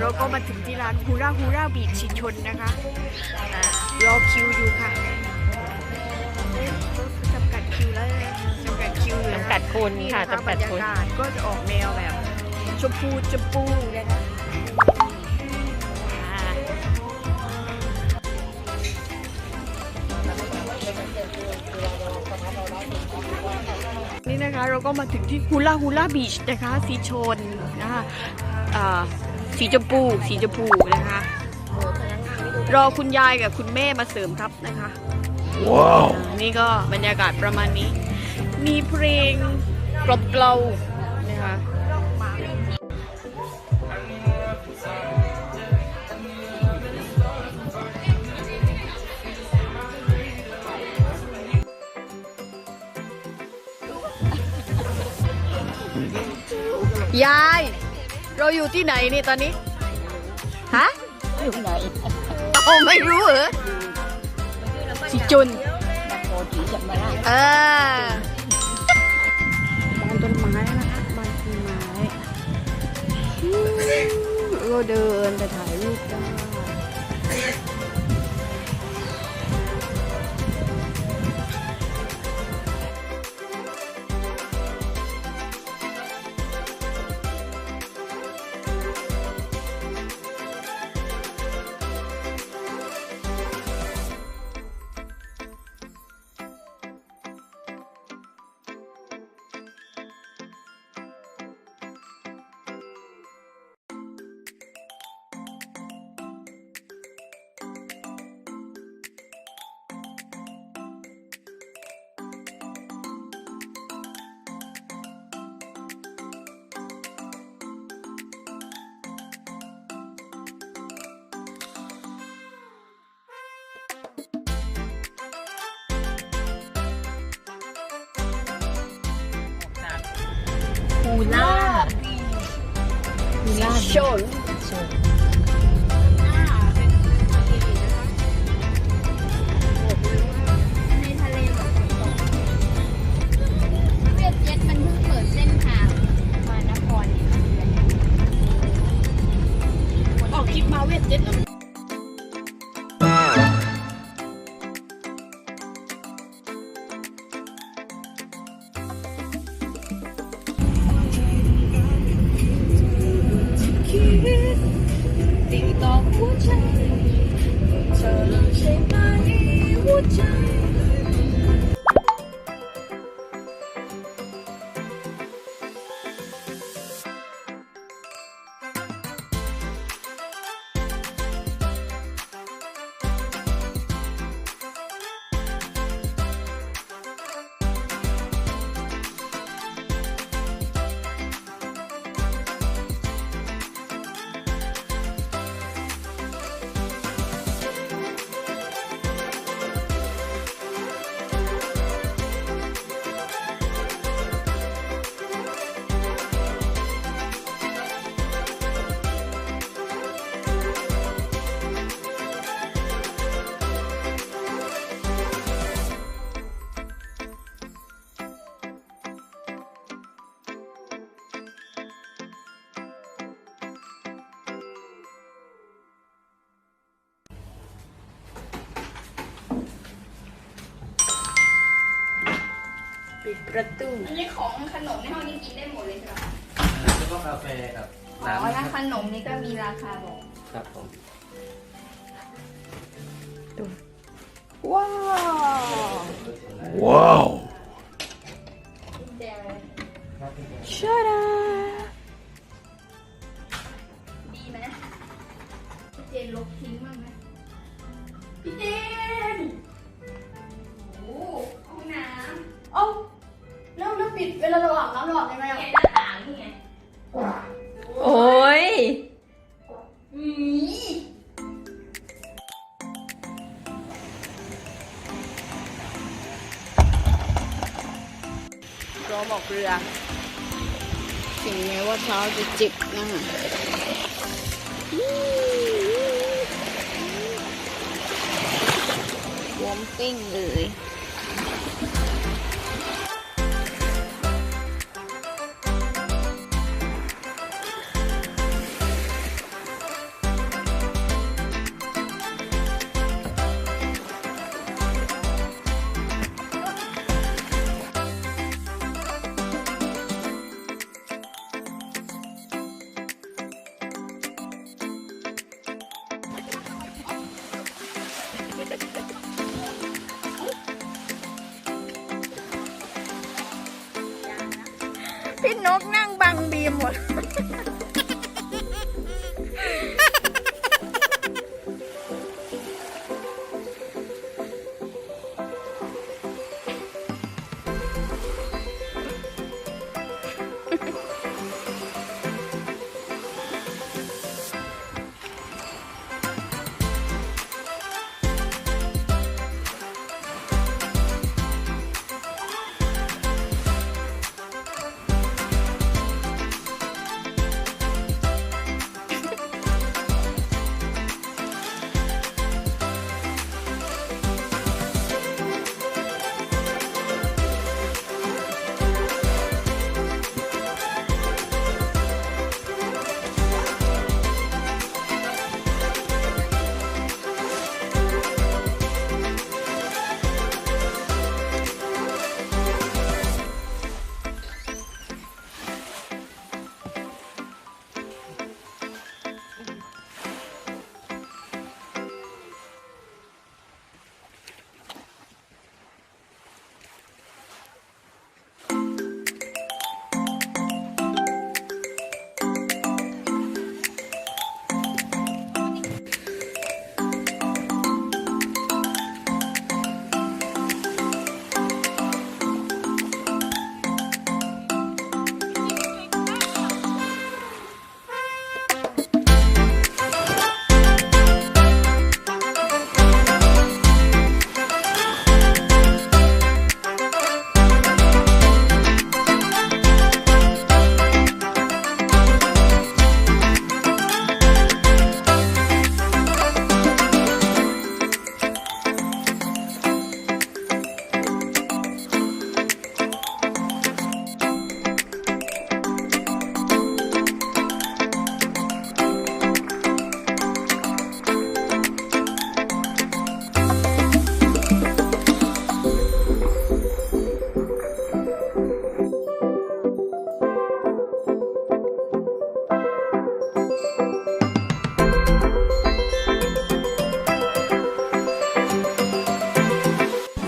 เราก็มาถึงที่ร้านฮูราฮูราบีชิชนนะคะอ่ารอคิวอยู่ค่ะเอ๊ะจำกัดคิวแล้วนะจำกัดคิวอยู่นะจำกัดคนค่ะนี่นจำกัดบรรคนยากาศก็จะออกแนวแบบชมพูชมพูนะคะอ่านี่นะคะเราก็มาถึงที่ฮูลาฮูลาบีชนะคะสีชนนะคะอ่า สีชมพูสีชมพูนะคะ รอคุณยายกับคุณแม่มาเสริมทัพนะคะ ว้าว นี่ก็บรรยากาศประมาณนี้ มีเพลงกลบเกลานะคะยาย เราอยู่ที่ไหนนี่ตอนนี้ ฮะ อยู่ไหนเอาไม่รู้เหรอสีจุนนักโมถีจะมาล่าเออบ้านต้นไม้นะคะบ้านต้นไม้ก็เดินไปถ่ายรูปได้ฮูล่ามีลาดชน ชนใปิดประตูอันนี้ของขนมในห้องนี้กินได้หมดเลยใช่ไหมเฉพาะกาแฟกับอ๋อน้ำแล้วคขรับนมนี่ก็มีราคาบอกครับผมว้าว กุญแจเลยชาดา เวลาเราอาบน้ำเราอาบยังไงอะหน้าต่างนี่ไงโอ้ยรอบอกเรือ ถึงแม้ว่าเท้าจะเจ็บนะวอมปิ้งเลย กนั่งบังบีมหมด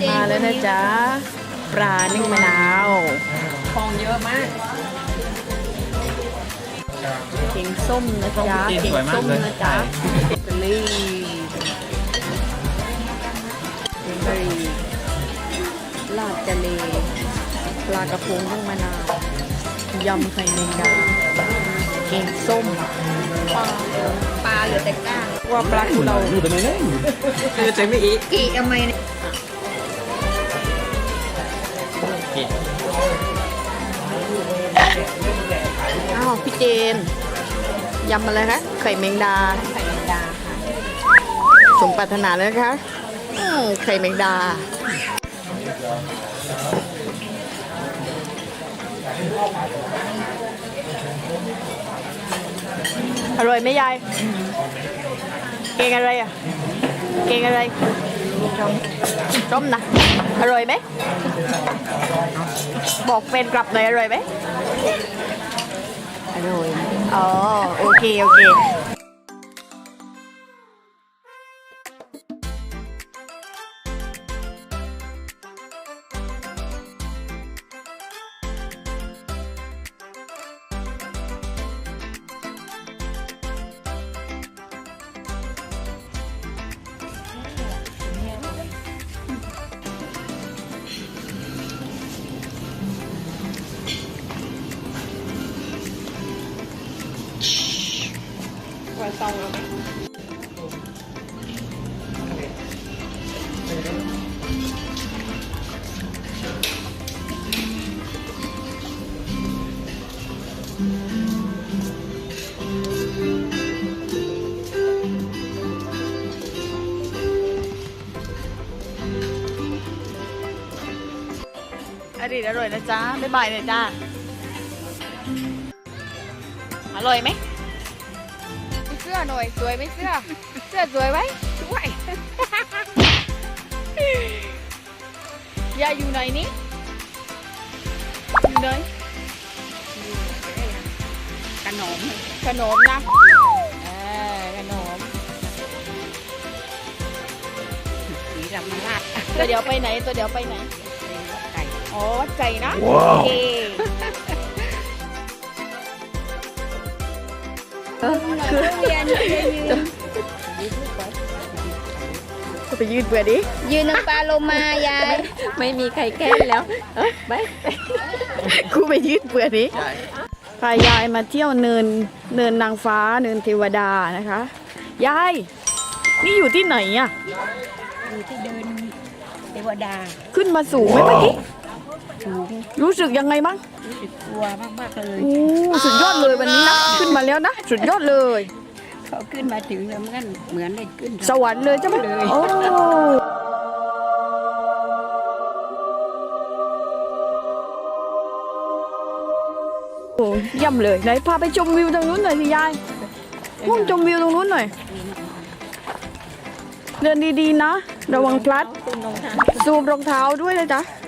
มาแล้วนะจ๊ะ ปลานึ่งมะนาวของเยอะมากเข่งส้มนะจ๊ะจีนเข่งสวยมากส้มเลยนะจ๊ะเบลลี่เบลลี่ลาดทะเลปลากระพงนึ่งมะนาว ยำไข่แมงดา เข่งส้มปลาปลาเหลือแต่ก้างว่าปลาของเราอยู่ตรงไหนเนี่ยคือใจไม่อีกกี่ทำไมเนี่ยอ้าวพี่เจนยำอะไรคะไข่แมงดาไข่แมงดาค่ะสมปรารถนาเลยนะคะอืมไข่แมงดา อร่อยไหมยาย เก่งอะไรอะ เก่งอะไรต้มนะ อร่อยไหม บอกเป็นกลับหน่อยอร่อยไหม อร่อย อ๋อ โอเค โอเค อร่อยอร่อยนะจ๊ะบ๊ายบายเลยจ้าอร่อยไหมเสื้อหน่อยสวยไหมเสื้อ เสื้อสวยไหมสวยยายอยู่ไหนนี่อยู่ไหนขนมขนมนะเออขนมสีดำมาลาดตัวเดี๋ยวไปไหนตัวเดี๋ยวไปไหนไก่ อ๋อวัดใจนะโอเคคือเรียนยืนก็ไปยืดเบื่อดิ ยืนน้ำปลาโลมายายไม่มีใครแกล้งแล้ว เอ้ยไปกูไปยืดเบื่อดิพายายมาเที่ยวเนินเนินนางฟ้าเนินเทวดานะคะ ยาย นี่อยู่ที่ไหนอะอยู่ที่เดินเทวดา ขึ้นมาสูงไหมเมื่อกี้สูง รู้สึกยังไงบ้างรู้สึกกลัวมากๆเลยโอ้สุดยอดเลยวันนี้นะขึ้นมาแล้วนะ สุดยอดเลย เขาขึ้นมาถึงแล้วมันเหมือนได้ขึ้นสวรรค์เลยใช่ไหมเลยโอ้โหเยี่ยมเลยไหนพาไปชมวิวตรงนู้นหน่อยสิยายมุ่งชมวิวตรงนู้นหน่อย เดินดีๆนะ ระวังพลัดสูบรองเท้าด้วยเลยจ้ะป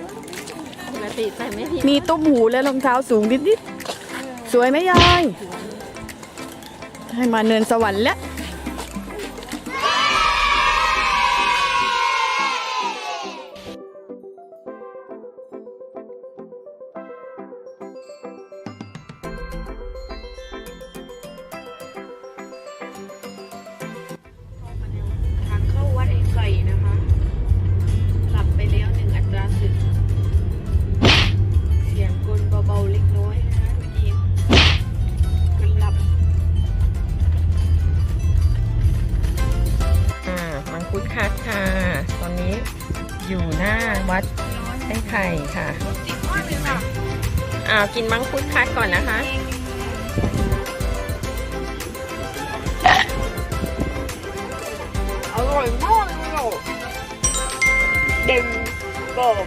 กติใส่ไม่ผิดมีตุ้มหูและรองเท้าสูงนิดๆสวยไหมยาย ให้มาเนินสวรรค์แล้ว ร่อยมากเลยอะเด่นกรอบ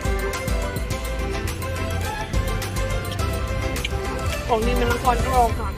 ของนี้มันละครกรองค่ะ